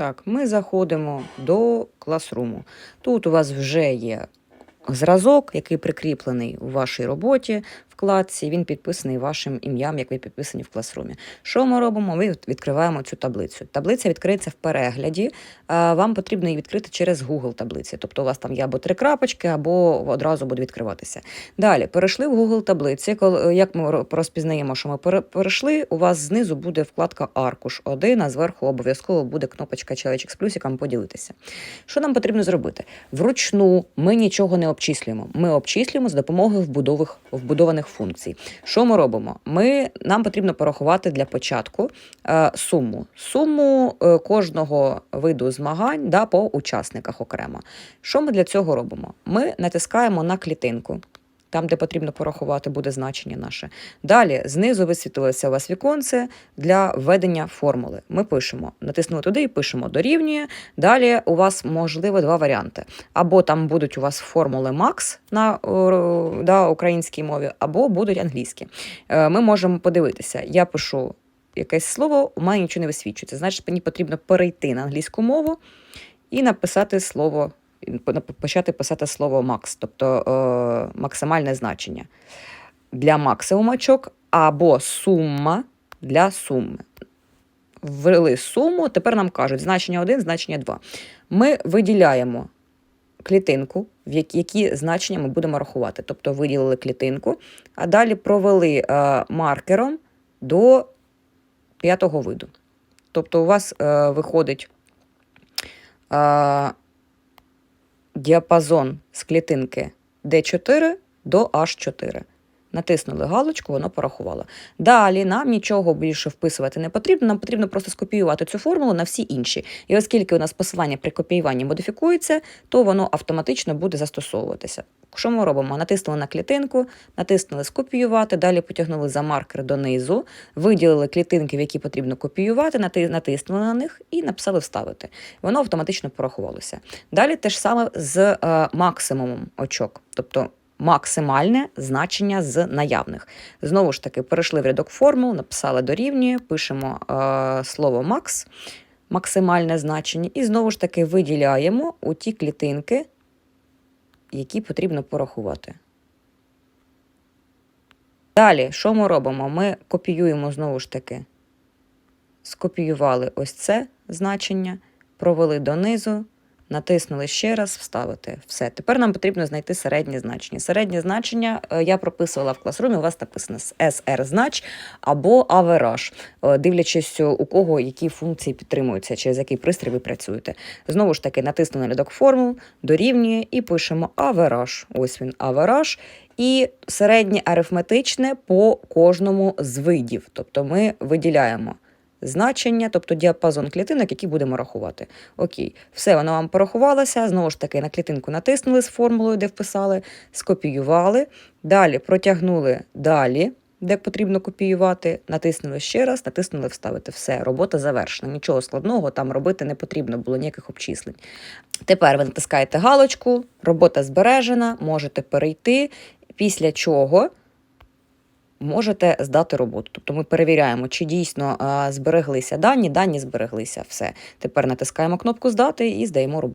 Так, ми заходимо до класруму. Тут у вас вже є зразок, який прикріплений у вашій роботі вкладці. Він підписаний вашим ім'ям, як ви підписані в класрумі. Що ми робимо? Ми відкриваємо цю таблицю. Таблиця відкриється в перегляді. Вам потрібно її відкрити через Google таблиці. Тобто у вас там є або три крапочки, або одразу буде відкриватися. Далі перейшли в Google таблиці. Як ми розпізнаємо, що ми перейшли, у вас знизу буде вкладка Аркуш 1, а зверху обов'язково буде кнопочка чоловічок з плюсиком поділитися. Що нам потрібно зробити? Вручну ми нічого не обчислюємо. Ми обчислюємо з допомогою вбудових, вбудованих функцій. Що ми робимо? Ми, нам потрібно порахувати для початку е, суму. Суму е, кожного виду змагань да, по учасниках окремо. Що ми для цього робимо? Ми натискаємо на клітинку. Там, де потрібно порахувати, буде значення наше. Далі знизу висвітлилося у вас віконце для введення формули. Ми пишемо, натиснули туди і пишемо дорівнює. Далі у вас можливо два варіанти. Або там будуть у вас формули Max на да, українській мові, або будуть англійські. Е, Ми можемо подивитися. Я пишу якесь слово, у мене нічого не висвічується. Значить, мені потрібно перейти на англійську мову і написати слово, почати писати слово Max, тобто е, максимальне значення для максимум очок, або сума для суми. Ввели суму, тепер нам кажуть значення 1, значення 2. Ми виділяємо клітинку, в які, значення ми будемо рахувати. Тобто виділили клітинку, а далі провели е, маркером до п'ятого виду. Тобто у вас е, виходить діапазон з клітинки D4 до H4. Натиснули галочку, воно порахувало. Далі нам нічого більше вписувати не потрібно. Нам потрібно просто скопіювати цю формулу на всі інші. І оскільки у нас посилання при копіюванні модифікується, то воно автоматично буде застосовуватися. Що ми робимо? Натиснули на клітинку, натиснули скопіювати, далі потягнули за маркер донизу, виділили клітинки, в які потрібно копіювати, натиснули на них і написали вставити. Воно автоматично порахувалося. Далі те ж саме з е, максимумом очок, тобто максимальне значення з наявних. Знову ж таки, перейшли в рядок формул, написали дорівнює, пишемо е, слово макс, максимальне значення, і знову ж таки виділяємо у ті клітинки, які потрібно порахувати. Далі, що ми робимо? Ми копіюємо знову ж таки. Скопіювали ось це значення, провели донизу, натиснули ще раз, вставити. Все. Тепер нам потрібно знайти середнє значення. Середнє значення е, я прописувала в класрумі, у вас написано SR знач або е, дивлячись, у кого які функції підтримуються, через який пристрій ви працюєте. Знову ж таки, натиснули рядок формул, дорівнює і пишемо average. Ось він average. І середнє арифметичне по кожному з видів. Тобто ми виділяємо значення, тобто діапазон клітинок, які будемо рахувати. Окей, все воно вам порахувалося. Знову ж таки, на клітинку натиснули з формулою, де вписали, скопіювали. Далі протягнули далі, де потрібно копіювати, натиснули ще раз, натиснули вставити. Все, робота завершена. Нічого складного там робити не потрібно було ніяких обчислень. Тепер ви натискаєте галочку, робота збережена, можете перейти, після чого можете здати роботу. Тобто ми перевіряємо, чи дійсно збереглися дані, дані збереглися. Все. Тепер натискаємо кнопку Здати і здаємо роботу.